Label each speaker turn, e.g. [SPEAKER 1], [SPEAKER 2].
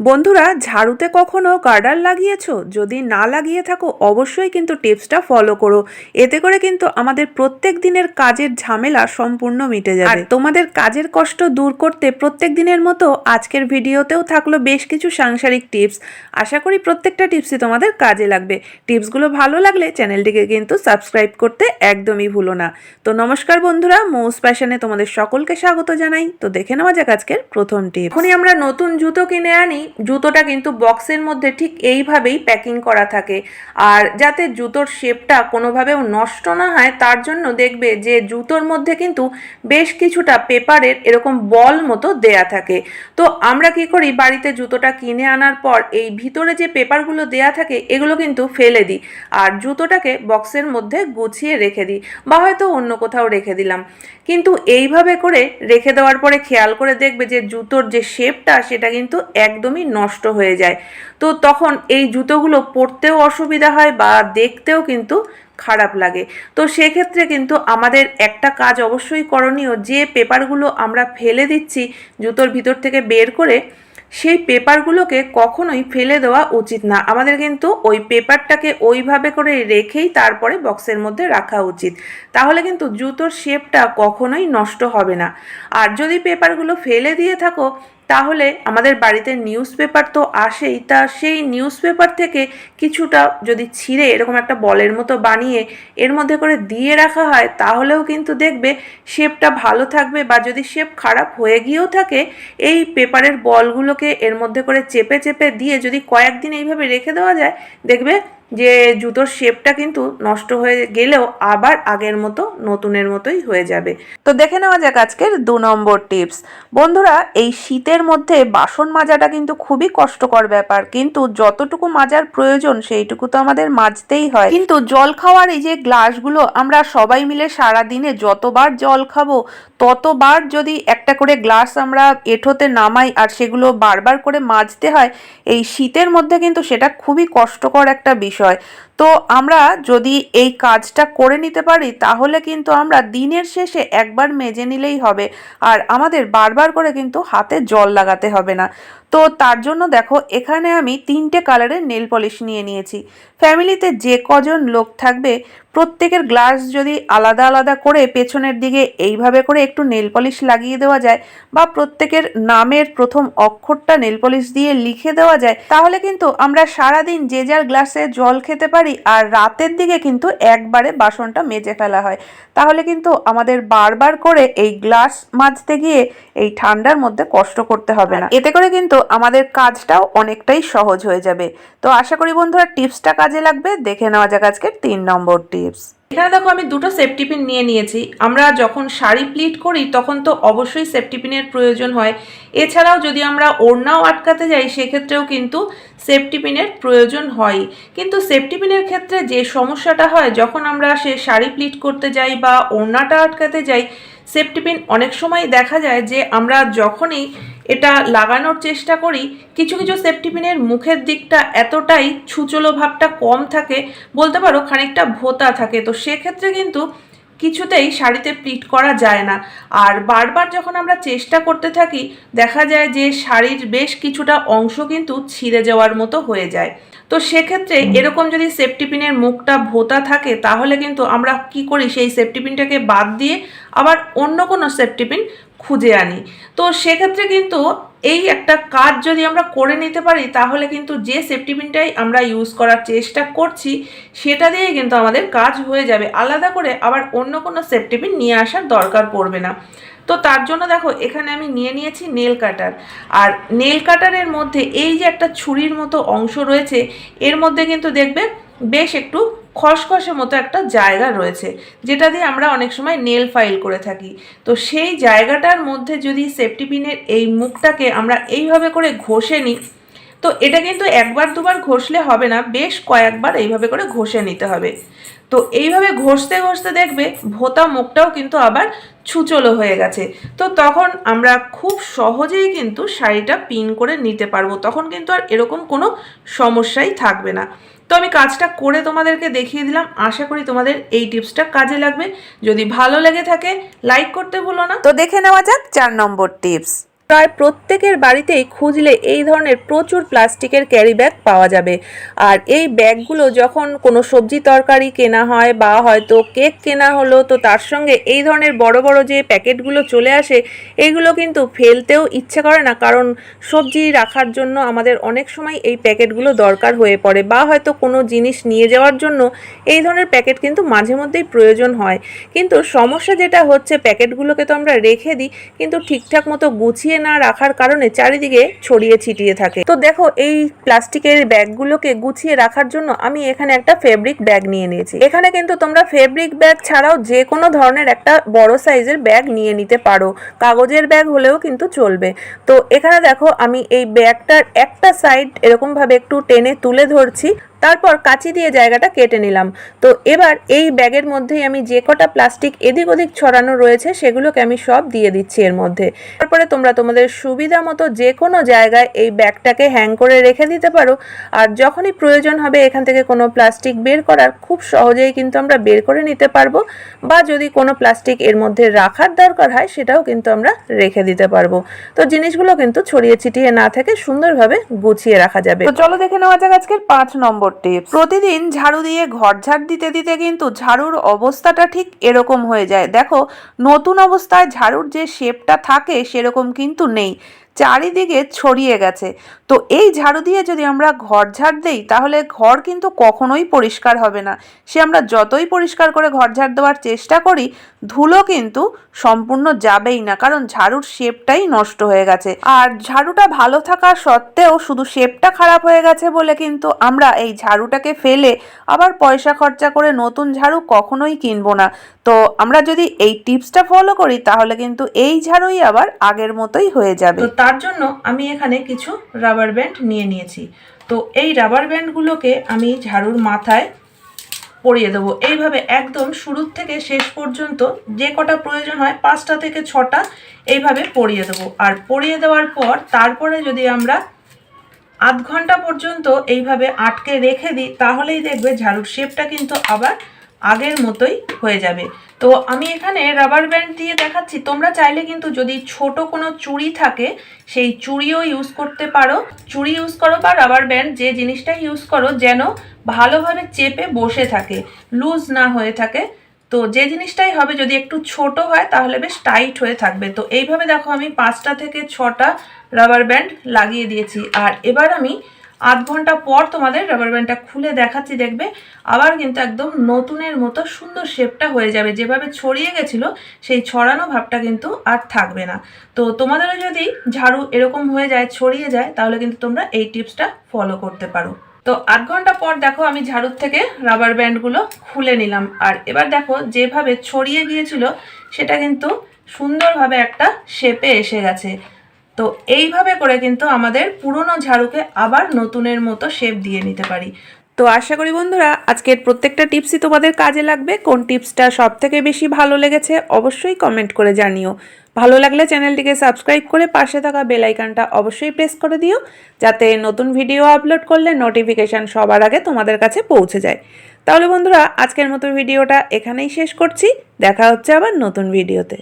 [SPEAKER 1] বন্ধুরা, ঝাড়ুতে কখনো গার্ডার লাগিয়েছো? যদি না লাগিয়ে থাকো, অবশ্যই কিন্তু টিপসটা ফলো করো। এতে করে কিন্তু আমাদের প্রত্যেক দিনের কাজের ঝামেলা সম্পূর্ণ মিটে যাবে। আর তোমাদের কাজের কষ্ট দূর করতে প্রত্যেক দিনের মতো আজকের ভিডিওতেও থাকল বেশ কিছু সাংসারিক টিপস। আশা করি প্রত্যেকটা টিপসই তোমাদের কাজে লাগবে। টিপসগুলো ভালো লাগলে চ্যানেলটিকে কিন্তু সাবস্ক্রাইব করতে একদমই ভুলো না। তো নমস্কার বন্ধুরা মৌস প্যাশনে তোমাদের সকলকে স্বাগত জানাই। তো দেখে নেওয়া যাক আজকের প্রথম টিপ এখনই আমরা নতুন জুতো কিনে আনি। জুতোটা কিন্তু বক্সের মধ্যে ঠিক এইভাবেই প্যাকিং করা থাকে। আর যাতে জুতোর শেপটা কোনোভাবেও নষ্ট না হয়, তার জন্য দেখবে যে জুতোর মধ্যে কিন্তু বেশ কিছুটা পেপারের এরকম বল মতো দেয়া থাকে। তো আমরা কি করি, বাড়িতে জুতোটা কিনে আনার পর এই ভিতরে যে পেপারগুলো দেয়া থাকে, এগুলো কিন্তু ফেলে দিই। আর জুতোটাকে বক্সের মধ্যে গুছিয়ে রেখে দিই বা হয়তো অন্য কোথাও রেখে দিলাম। কিন্তু এইভাবে করে রেখে দেওয়ার পরে খেয়াল করে দেখবে যে জুতোর যে শেপটা সেটা কিন্তু একদমই নষ্ট হয়ে যায়। তো তখন এই জুতোগুলো পরতেও অসুবিধা হয় বা দেখতেও কিন্তু খারাপ লাগে। তো সেক্ষেত্রে কিন্তু আমাদের একটা কাজ অবশ্যই করণীয়, যে পেপারগুলো আমরা ফেলে দিচ্ছি জুতোর ভিতর থেকে বের করে, সেই পেপারগুলোকে কখনোই ফেলে দেওয়া উচিত না। আমাদের কিন্তু ওই পেপারটাকে ওইভাবে করে রেখেই তারপরে বক্সের মধ্যে রাখা উচিত। তাহলে কিন্তু জুতোর শেপটা কখনোই নষ্ট হবে না। আর যদি পেপারগুলো ফেলে দিয়ে থাকো তাহলে আমাদের বাড়িতে নিউজ পেপার তো আসেই, তা সেই নিউজ পেপার থেকে কিছুটা যদি ছিঁড়ে এরকম একটা বলের মতো বানিয়ে এর মধ্যে করে দিয়ে রাখা হয়, তাহলেও কিন্তু দেখবে শেপটা ভালো থাকবে বা যদি শেপ খারাপ হয়ে গিয়েও থাকে, এই পেপারের বলগুলোকে এর মধ্যে করে চেপে চেপে দিয়ে যদি কয়েকদিন এইভাবে রেখে দেওয়া যায়, দেখবে যে জুতোর শেপটা কিন্তু নষ্ট হয়ে গেলেও আবার আগের মতো, নতুনের মতোই হয়ে যাবে। তো দেখে নেওয়া যাক আজকের দু নম্বর টিপস বন্ধুরা, এই শীতের মধ্যে বাসন মাজাটা কিন্তু খুবই কষ্টকর ব্যাপার। কিন্তু যতটুকু মাজার প্রয়োজন, সেইটুকু তো আমাদের মাজতেই হয়। কিন্তু জল খাওয়ার এই যে গ্লাসগুলো আমরা সবাই মিলে সারা দিনে যতবার জল খাব, ততবার যদি একটা করে গ্লাস আমরা এঁঠোতে নামাই আর সেগুলো বারবার করে মাজতে হয়, এই শীতের মধ্যে কিন্তু সেটা খুবই কষ্টকর একটা বিষয়। বিষয়। তো আমরা যদি এই কাজটা করে নিতে পারি, তাহলে কিন্তু আমরা দিনের শেষে একবার মেজে নিলেই হবে। আর আমাদের বারবার করে কিন্তু হাতে জল লাগাতে হবে না। তো তার জন্য দেখো, এখানে আমি তিনটে কালারের নেল পলিশ নিয়ে নিয়েছি। ফ্যামিলিতে যে কজন লোক থাকবে, প্রত্যেকের গ্লাস যদি আলাদা আলাদা করে পেছনের দিকে এইভাবে করে একটু নেল পলিশ লাগিয়ে দেওয়া যায় বা প্রত্যেকের নামের প্রথম অক্ষরটা নেল পলিশ দিয়ে লিখে দেওয়া যায়, তাহলে কিন্তু আমরা সারাদিন যে যার গ্লাসে জল খেতে পারি আর রাতের দিকে কিন্তু একবারে বাসনটা মেজে ফেলা হয়। তাহলে কিন্তু আমাদের বারবার করে এই গ্লাস মাজতে গিয়ে এই ঠান্ডার মধ্যে কষ্ট করতে হবে না। এতে করে কিন্তু আমাদের কাজটাও অনেকটাই সহজ হয়ে যাবে। তো আশা করি বন্ধুরা, টিপসটা কাজে লাগবে। দেখে নেওয়া যাক আজকের তিন নম্বর টিপস। এখানে দেখো আমি দুটো সেফটি পিন নিয়ে নিয়েছি। আমরা যখন শাড়ি প্লিট করি, তখন তো অবশ্যই সেফটি পিনের প্রয়োজন হয়। এছাড়াও যদি আমরা ওড়নাও আটকাতে যাই, সেক্ষেত্রেও কিন্তু সেফটি পিনের প্রয়োজন হয়। কিন্তু সেফটি পিনের ক্ষেত্রে যে সমস্যাটা হয়, যখন আমরা সে শাড়ি প্লিট করতে যাই বা ওড়নাটা আটকাতে যাই সেফটি পিন অনেক সময় দেখা যায় যে আমরা যখনই এটা লাগানোর চেষ্টা করি, কিছু কিছু সেফটি পিনের মুখের দিকটা এতটাই ছুচলো ভাবটা কম থাকে, বলতে পারো খানিকটা ভোতা থাকে। তো সেক্ষেত্রে কিন্তু কিছুতেই শাড়িতে প্লিট করা যায় না। আর বারবার যখন আমরা চেষ্টা করতে থাকি, দেখা যায় যে শাড়ির বেশ কিছুটা অংশ কিন্তু ছিঁড়ে যাওয়ার মতো হয়ে যায়। তো সেক্ষেত্রে এরকম যদি সেফটি পিনের মুখটা ভোতা থাকে তাহলে কিন্তু আমরা কি করি? সেই সেফটি পিনটাকে বাদ দিয়ে আবার অন্য কোনো সেফটি পিন খুঁজে আনি। তো সেক্ষেত্রে কিন্তু এই একটা কাজ যদি আমরা করে নিতে পারি তাহলে কিন্তু যে সেফটি পিনটাই আমরা ইউজ করার চেষ্টা করছি সেটা দিয়েই কিন্তু আমাদের কাজ হয়ে যাবে। আলাদা করে আবার অন্য কোনো সেফটি পিন নিয়ে আসার দরকার পড়বে না। তো তার জন্য দেখো, এখানে আমি নিয়ে নিয়েছি নেল কাটার আর নেল কাটারের মধ্যে এই যে একটা ছুরির মতো অংশ রয়েছে, এর মধ্যে কিন্তু দেখবে বেশ একটু খসখসে মতো একটা জায়গা রয়েছে, যেটা দিয়ে আমরা অনেক সময় নেল ফাইল করে থাকি। তো সেই জায়গাটার মধ্যে যদি সেফটি পিনের এই মুখটাকে আমরা এইভাবে করে ঘষে নিই তো এটা কিন্তু একবার দুবার ঘষলে হবে না, বেশ কয়েকবার এইভাবে করে ঘষে নিতে হবে। তো এইভাবে ঘষতে ঘষতে দেখবে ভোতা মুখটাও কিন্তু আবার ছুচলো হয়ে গেছে। তো তখন আমরা খুব সহজেই কিন্তু শাড়িটা পিন করে নিতে পারব, তখন কিন্তু আর এরকম কোনো সমস্যাই থাকবে না। তো আমি কাজটা করে তোমাদেরকে দেখিয়ে দিলাম, আশা করি তোমাদের এই টিপসটা কাজে লাগবে। যদি ভালো লেগে থাকে, লাইক করতে ভুলো না। তো দেখে নেওয়া যাক চার নম্বর টিপস। প্রায় প্রত্যেকের বাড়িতেই খুঁজলে এই ধরনের প্রচুর প্লাস্টিকের ক্যারি ব্যাগ পাওয়া যাবে। আর এই ব্যাগগুলো যখন কোনো সবজি তরকারি কেনা হয় বা হয়তো কেক কেনা হলো, তো তার সঙ্গে এই ধরনের বড় বড় যে প্যাকেটগুলো চলে আসে এইগুলো কিন্তু ফেলতেও ইচ্ছে করে না। কারণ সবজি রাখার জন্য আমাদের অনেক সময় এই প্যাকেটগুলো দরকার হয়ে পড়ে বা হয়তো কোনো জিনিস নিয়ে যাওয়ার জন্য এই ধরনের প্যাকেট কিন্তু মাঝে মধ্যেই প্রয়োজন হয়। কিন্তু সমস্যা যেটা হচ্ছে, প্যাকেটগুলোকে তো আমরা রেখে দিই, কিন্তু ঠিকঠাক মতো গুছিয়ে না রাখার কারণে চারিদিকে ছড়িয়ে ছিটিয়ে থাকে। তো দেখো, এই প্লাস্টিকের ব্যাগগুলোকে গুছিয়ে রাখার জন্য আমি এখানে একটা ফেব্রিক ব্যাগ নিয়ে নিয়েছি। এখানে কিন্তু তোমরা ফেব্রিক ব্যাগ ছাড়াও যে কোনো ধরনের একটা বড় সাইজের ব্যাগ নিয়ে নিতে পারো। কাগজের ব্যাগ হলেও কিন্তু চলবে। তো এখানে দেখো, আমি এই ব্যাগটার একটা সাইড এরকমভাবে একটু টেনে তুলে ধরছি। তারপর কাঁচি দিয়ে জায়গাটা কেটে নিলাম। তো এবার এই ব্যাগের মধ্যেই আমি যে কটা প্লাস্টিক এদিক ওদিক ছড়ানো রয়েছে, সেগুলোকে আমি সব দিয়ে দিচ্ছি এর মধ্যে। তারপরে তোমরা তোমাদের সুবিধা মতো যে কোনো জায়গায় এই ব্যাগটাকে হ্যাং করে রেখে দিতে পারো। আর যখনই প্রয়োজন হবে এখান থেকে কোনো প্লাস্টিক বের করার খুব সহজেই কিন্তু আমরা বের করে নিতে পারব। বা যদি কোনো প্লাস্টিক এর মধ্যে রাখার দরকার হয়, সেটাও কিন্তু আমরা রেখে দিতে পারব। তো জিনিসগুলো কিন্তু ছড়িয়ে ছিটিয়ে না থেকে সুন্দরভাবে গুছিয়ে রাখা যাবে। তো চলো দেখে নেওয়া যাক আজকের পাঁচ নম্বর। টিপস প্রতিদিন ঝাড়ু দিয়ে ঘর ঝাড় দিতে দিতে কিন্তু ঝাড়ুর অবস্থাটা ঠিক এরকম হয়ে যায়। দেখো, নতুন অবস্থায় ঝাড়ুর যে শেপটা থাকে সেরকম কিন্তু নেই। চারিদিকে ছড়িয়ে গেছে। তো এই ঝাড়ু দিয়ে যদি আমরা ঘর ঝাড় দেই, তাহলে ঘর কিন্তু কখনোই পরিষ্কার হবে না। সে আমরা যতই পরিষ্কার করে ঘর ঝাড় দেওয়ার চেষ্টা করি, ধুলো কিন্তু সম্পূর্ণ যাবেই না, কারণ ঝাড়ুর শেপটাই নষ্ট হয়ে গেছে। আর ঝাড়ুটা ভালো থাকা সত্ত্বেও শুধু শেপটা খারাপ হয়ে গেছে বলে কিন্তু আমরা এই ঝাড়ুটাকে ফেলে আবার পয়সা খরচা করে নতুন ঝাড়ু কখনোই কিনবো না। তো আমরা যদি এই টিপসটা ফলো করি, তাহলে কিন্তু এই ঝাড়ুই আবার আগের মতোই হয়ে যাবে। তো তার জন্য আমি এখানে কিছু রাবার ব্যান্ড নিয়ে নিয়েছি। তো এই রাবার ব্যান্ডগুলোকে আমি ঝাড়ুর মাথায় পরিয়ে দেবো। এইভাবে একদম শুরুর থেকে শেষ পর্যন্ত যে কটা প্রয়োজন হয়, পাঁচটা থেকে ছটা এইভাবে পরিয়ে দেবো। আর পরিয়ে দেওয়ার পর তারপরে যদি আমরা আধ ঘণ্টা পর্যন্ত এইভাবে আটকে রেখে দিই, তাহলেই দেখবে ঝাড়ুর শেপটা কিন্তু আবার আগের মতোই হয়ে যাবে। তো আমি এখানে রাবার ব্যান্ড দিয়ে দেখাচ্ছি। তোমরা চাইলে কিন্তু যদি ছোট কোনো চুড়ি থাকে, সেই চুড়িও ইউজ করতে পারো। চুড়ি ইউজ করো বা রাবার ব্যান্ড যে জিনিসটা ইউজ করো, যেন ভালোভাবে চেপে বসে থাকে লুজ না হয়ে থাকে। তো যে জিনিসটাই হবে, যদি একটু ছোট হয়, তাহলে বেশ টাইট হয়ে থাকবে। তো এইভাবে দেখো আমি পাঁচটা থেকে ছটা রাবার ব্যান্ড লাগিয়ে দিয়েছি। আর এবার আমি আধ ঘণ্টা পর তোমাদের রাবার ব্যান্ডটা খুলে দেখাচ্ছি দেখবে, আবার কিন্তু একদম নতুনের মতো সুন্দর শেপটা হয়ে যাবে। যেভাবে ছড়িয়ে গেছিল, সেই ছড়ানো ভাবটা কিন্তু আর থাকবে না। তো তোমাদেরও যদি ঝাড়ু এরকম হয়ে যায়, ছড়িয়ে যায়, তাহলে কিন্তু তোমরা এই টিপসটা ফলো করতে পারো। তো আধ ঘণ্টা পর দেখো আমি ঝাড়ুর থেকে রাবার ব্যান্ডগুলো খুলে নিলাম। আর এবার দেখো যেভাবে ছড়িয়ে গিয়েছিল, সেটা কিন্তু সুন্দরভাবে একটা শেপে এসে গেছে। তো এইভাবে করে কিন্তু আমাদের পুরনো ঝাড়ুকে আবার নতুনের মতো শেপ দিয়ে নিতে পারি। তো আশা করি বন্ধুরা, আজকের প্রত্যেকটা টিপসই তোমাদের কাজে লাগবে। কোন টিপসটা সব থেকে বেশি ভালো লেগেছে অবশ্যই কমেন্ট করে জানিও। ভালো লাগলে চ্যানেলটিকে সাবস্ক্রাইব করে পাশে থাকা বেল আইকনটা অবশ্যই প্রেস করে দিও, যাতে নতুন ভিডিও আপলোড করলে নোটিফিকেশান সবার আগে তোমাদের কাছে পৌঁছে যায়। তাহলে বন্ধুরা, আজকের মতো ভিডিওটা এখানেই শেষ করছি। দেখা হচ্ছে আবার নতুন ভিডিওতে